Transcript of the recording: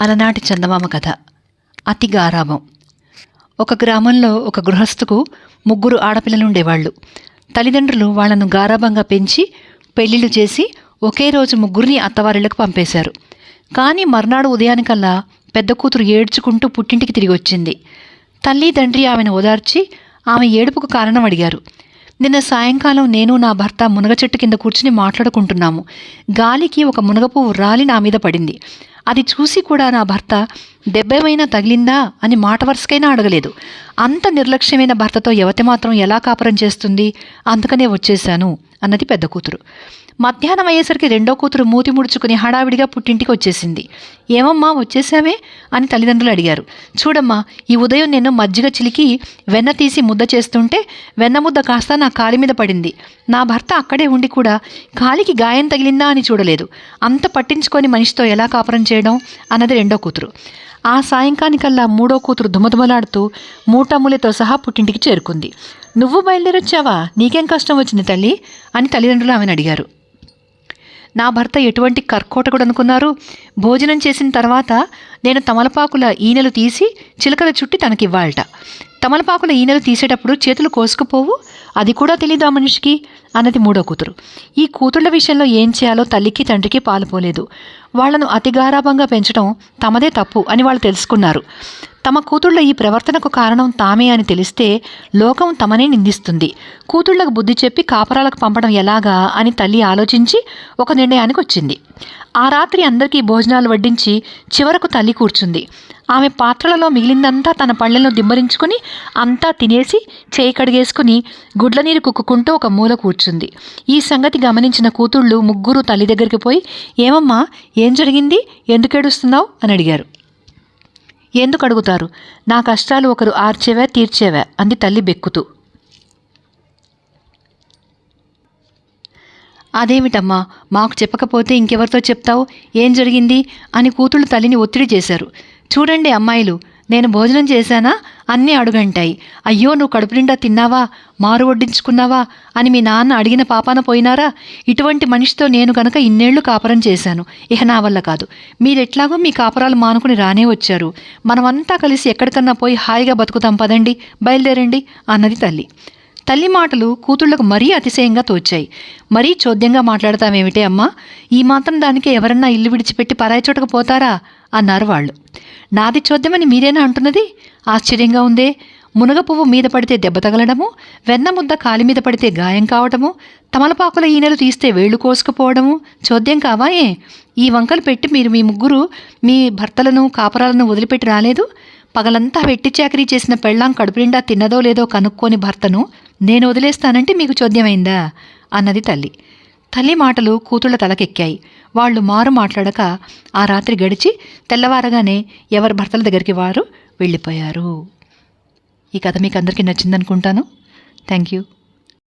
అలనాటి చందమామ కథ. అతి గారాభం. ఒక గ్రామంలో ఒక గృహస్థుకు ముగ్గురు ఆడపిల్లలు ఉండేవాళ్ళు తల్లిదండ్రులు వాళ్ళను గారాభంగా పెంచి పెళ్ళిళ్ళు చేసి ఒకే రోజు ముగ్గురిని అత్తవారిళ్ళకు పంపేశారు. కానీ మర్నాడు ఉదయానికల్లా పెద్ద కూతురు ఏడ్చుకుంటూ పుట్టింటికి తిరిగి వచ్చింది. తల్లి తండ్రి ఆమెను ఓదార్చి ఆమె ఏడుపుకు కారణం అడిగారు. నిన్న సాయంకాలం నేను నా భర్త మునగ చెట్టు కింద కూర్చుని మాట్లాడుకుంటున్నాము. గాలికి ఒక మునగపువ్వు రాలి నా మీద పడింది. అది చూసి కూడా నా భర్త దెబ్బేమైనా తగిలిందా? అని మాట వరుసకైనా అడగలేదు. అంత నిర్లక్ష్యమైన భర్తతో యువతి మాత్రం ఎలా కాపురం చేస్తుంది? అందుకనే వచ్చేశాను. అన్నది పెద్ద కూతురు. మధ్యాహ్నం అయ్యేసరికి రెండో కూతురు మూతి ముడుచుకుని హడావిడిగా పుట్టింటికి వచ్చేసింది. ఏమమ్మా వచ్చేసావే? అని తల్లిదండ్రులు అడిగారు. చూడమ్మా ఈ ఉదయం నేను మజ్జిగ చిలికి వెన్న తీసి ముద్ద చేస్తుంటే వెన్న ముద్ద కాస్త నా కాలి మీద పడింది. నా భర్త అక్కడే ఉండి కూడా కాలికి గాయం తగిలిందా అని చూడలేదు. అంత పట్టించుకొని మనిషితో ఎలా కాపురం చేయడం? అన్నది రెండో కూతురు. ఆ సాయంకానికల్లా మూడో కూతురు దుమదుమలాడుతూ మూటమ్ములతో సహా పుట్టింటికి చేరుకుంది. నువ్వు బయలుదేరొచ్చావా? నీకేం కష్టం వచ్చింది తల్లి? అని తల్లిదండ్రులు ఆమెను అడిగారు. నా భర్త ఎటువంటి కర్కోటకుడు అనుకున్నారు. భోజనం చేసిన తర్వాత నేను తమలపాకుల ఈనెలు తీసి చిలకల చుట్టి తనకివ్వాలట. తమలపాకుల ఈనెలు తీసేటప్పుడు చేతులు కోసుకుపోవు. అది కూడా తెలీదు ఆ మనిషికి? అన్నది మూడో కూతురు. ఈ కూతుళ్ళ విషయంలో ఏం చేయాలో తల్లికి తండ్రికి పాలుపోలేదు. వాళ్ళను అతిగారాభంగా పెంచడం తమదే తప్పు అని వాళ్ళు తెలుసుకున్నారు. తమ కూతుళ్ళ ఈ ప్రవర్తనకు కారణం తామే అని తెలిస్తే లోకం తమనే నిందిస్తుంది. కూతుళ్ళకు బుద్ధి చెప్పి కాపరాలకు పంపడం ఎలాగా అని తల్లి ఆలోచించి ఒక నిర్ణయానికి వచ్చింది. ఆ రాత్రి అందరికీ భోజనాలు వడ్డించి చివరకు తల్లి కూర్చుంది. ఆమె పాత్రలలో మిగిలిందంతా తన పళ్ళెలను దిమ్మరించుకుని అంతా తినేసి చేయి కడిగేసుకుని గుడ్ల నీరు కుక్కుకుంటూ ఒక మూల కూర్చుంది. ఈ సంగతి గమనించిన కూతుళ్ళు ముగ్గురు తల్లి దగ్గరికి పోయి ఏమమ్మా ఏం జరిగింది? ఎందుకు ఏడుస్తున్నావు? అని అడిగారు. ఎందుకు అడుగుతారు? నా కష్టాలు ఒకరు ఆర్చేవా తీర్చేవా? అంది తల్లి బెక్కుతూ. అదేమిటమ్మా మాకు చెప్పకపోతే ఇంకెవరితో చెప్తావు? ఏం జరిగింది? అని కూతుళ్ళు తల్లిని ఒత్తిడి చేశారు. చూడండి అమ్మాయిలు నేను భోజనం చేశానా? అన్నీ అడుగంటాయి. అయ్యో నువ్వు కడుపు నిండా తిన్నావా? మారు వడ్డించుకున్నావా? అని మీ నాన్న అడిగిన పాపాన పోయినారా? ఇటువంటి మనిషితో నేను కనుక ఇన్నేళ్ళు కాపురం చేశాను. ఇహ నా వల్ల కాదు. మీరెట్లాగో మీ కాపురాలు మానుకుని రానే వచ్చారు. మనమంతా కలిసి ఎక్కడికన్నా పోయి హాయిగా బతుకుతాం పదండి బయలుదేరండి అన్నది తల్లి. తల్లి మాటలు కూతుళ్ళకు మరీ అతిశయంగా తోచాయి. మరీ చోద్యంగా మాట్లాడతామేమిటే అమ్మా? ఈ మాత్రం దానికి ఎవరన్నా ఇల్లు విడిచిపెట్టి పరాయి చోటకు పోతారా? అన్నారు వాళ్ళు. నాది చోద్యమని మీరేనా అంటున్నది? ఆశ్చర్యంగా ఉందే. మునగ పువ్వు మీద పడితే దెబ్బ తగలడము వెన్న ముద్ద కాలి మీద పడితే గాయం కావటము తమలపాకుల ఈనెలు తీస్తే వేళ్ళు కోసుకుపోవడము చోద్యం కావాయే ఈ వంకలు పెట్టి మీరు మీ ముగ్గురు మీ భర్తలను కాపరాలను వదిలిపెట్టి రాలేదు? పగలంతా వెట్టి చాకరీ చేసిన పెళ్ళాం కడుపు నిండా తిన్నదో లేదో కనుక్కోని భర్తను నేను వదిలేస్తానంటే మీకు చోద్యమైందా? అన్నది తల్లి. తల్లి మాటలు కూతుళ్ళ తలకెక్కాయి. వాళ్ళు మారు మాట్లాడక ఆ రాత్రి గడిచి తెల్లవారగానే ఎవరి భర్తల దగ్గరికి వారు వెళ్ళిపోయారు. ఈ కథ మీకు అందరికీ నచ్చిందనుకుంటాను. Thank you